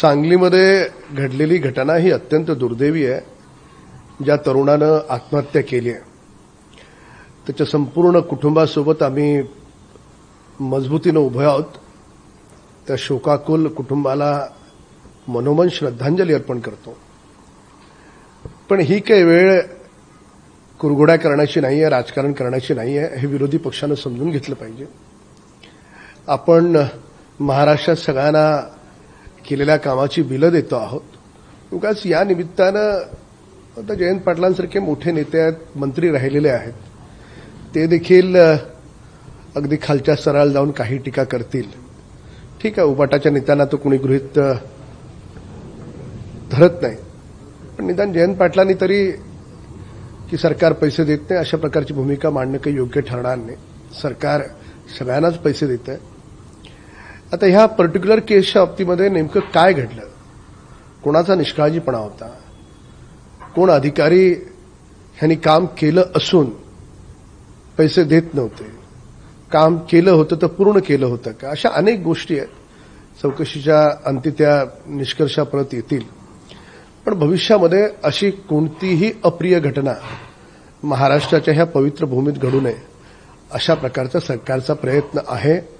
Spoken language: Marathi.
सांगलीमध्ये घडलेली घटना ही अत्यंत दुर्दैवी आहे. ज्या तरुणानं आत्महत्या केली आहे. त्याच्या संपूर्ण कुटुंबासोबत आम्ही मजबूतीनं उभे आहोत. त्या शोकाकुल कुटुंबाला मनोमन श्रद्धांजली अर्पण करतो. पण ही काही वेळ कुरघोड्या करण्याची नाही आहे राजकारण करण्याची नाही आहे हे विरोधी पक्षानं समजून घेतलं पाहिजे. आपण महाराष्ट्रात सगळ्यांना केलेल्या कामाची बिलं देतो आहोत. उगाच या निमित्तानं आता जयंत पाटलांसारखे मोठे नेते आहेत मंत्री राहिलेले आहेत. ते देखील अगदी खालच्या स्तराला जाऊन काही टीका करतील. ठीक आहे उबाटाच्या नेत्यांना तो कुणी गृहित धरत नाही. पण निदान जयंत पाटलांनी तरी की सरकार पैसे देत नाही अशा प्रकारची भूमिका मांडणं काही योग्य ठरणार नाही. सरकार सगळ्यांनाच पैसे देत आहे आता ह्या पर्टिक्युलर केसच्या बाबतीमध्ये नेमकं काय घडलं? कोणाचा निष्काळजीपणा होता? कोण अधिकारी ह्यांनी काम केलं असून पैसे देत नव्हते? काम केलं होतं तर पूर्ण केलं होतं का? अशा अनेक गोष्टी आहेत. चौकशीच्या अंती त्या निष्कर्षापर्यंत येतील. पण भविष्यामध्ये अशी कोणतीही अप्रिय घटना महाराष्ट्राच्या ह्या पवित्र भूमीत घडू नये अशा प्रकारचा सरकारचा प्रयत्न आहे.